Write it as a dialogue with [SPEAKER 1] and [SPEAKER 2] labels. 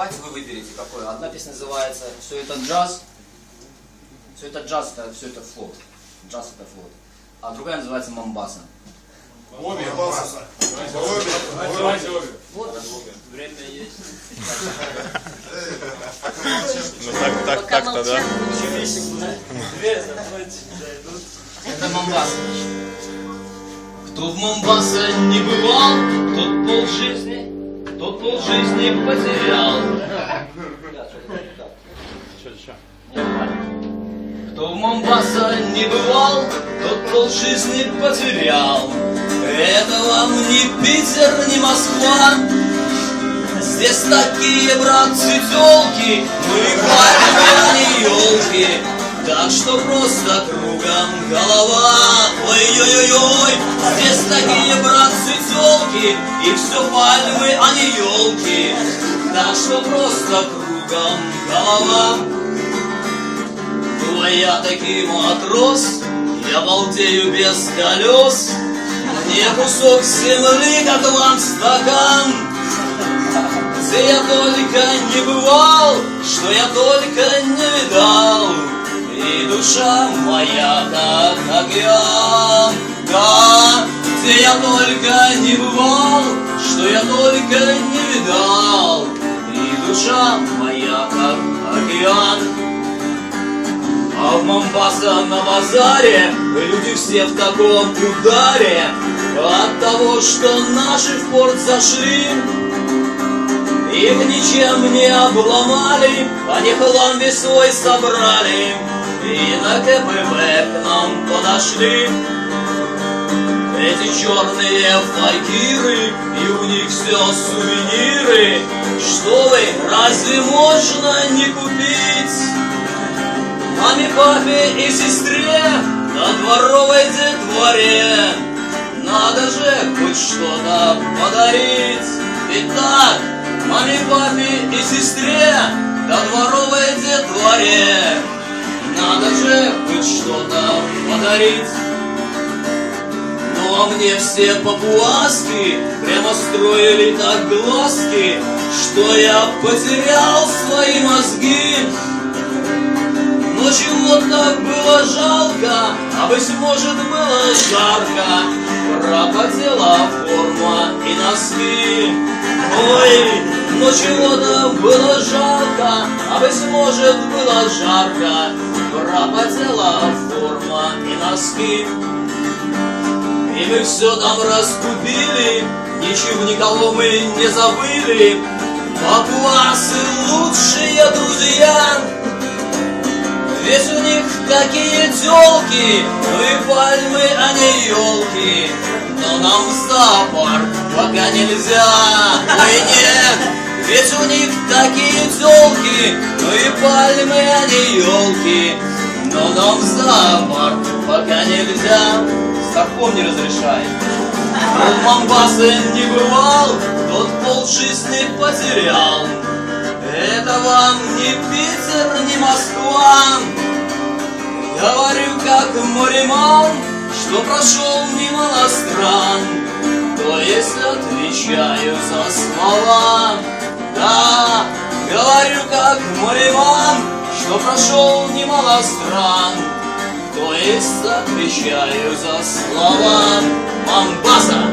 [SPEAKER 1] давайте вы выберете какой. Одна песня называется «Все это джаз». Все это джаз, это все это флот. Джаз это флот. А другая называется «Мамбаса».
[SPEAKER 2] Обе.
[SPEAKER 3] Давайте обе.
[SPEAKER 1] Вот.
[SPEAKER 3] Время есть.
[SPEAKER 4] Ну так, так, так-то, да?
[SPEAKER 3] Две зайдут.
[SPEAKER 1] Это Мамбаса. Кто в Мамбаса не бывал, тот полжизни, тот полжизни потерял.
[SPEAKER 4] Чё, чё?
[SPEAKER 1] Кто в Мамбаса не бывал, тот полжизни потерял. Это вам не Питер, не Москва. Здесь такие, братцы, телки, мы пальмы, а не елки. Так что просто кругом голова. Ой-ой-ой-ой, здесь такие, братцы, телки, и все пальмы, а не елки. Так что просто кругом голова. Ну, а я таки матрос, я балдею без колес. Мне кусок земли, как вам стакан. Где я только не бывал, что я только не видал. И душа моя, как океан. Я только не бывал, что я только не видал. И душа моя, как океан. А в Момбаса на базаре люди все в таком ударе От того, что наши в порт зашли Их ничем не обломали, они хлам весь свой собрали И на КПП к нам подошли эти черные факиры, и у них все сувениры. Что вы, разве можно не купить? Маме, папе и сестре на дворовой детворе Надо же хоть что-то подарить. Итак, маме, папе и сестре на дворовой детворе Надо же хоть что-то подарить а мне все папуаски прямо строили так глазки, что я потерял свои мозги. Но чего-то было жалко, а быть может было жарко. Пропотела форма и носки. Ой, но чего-то было жалко, а быть может было жарко. Пропотела форма и носки. И мы все там раскупили, ничего никого мы не забыли. Папуасы лучшие друзья, ведь у них такие телки, ну и пальмы, а не елки. Но нам в зоопарк пока нельзя, ой нет, ведь у них такие телки, ну и пальмы, а не елки. Но нам в зоопарк пока нельзя, Старпом не разрешает. Кто в Мамбасы не бывал, тот полжизни потерял. Это вам не Питер, не Москва. Говорю, как Мореман, что прошел немало стран. То есть отвечаю за слова. Да, говорю, как Мореман, что прошел немало стран. То есть отвечаю за слова Мамбаса.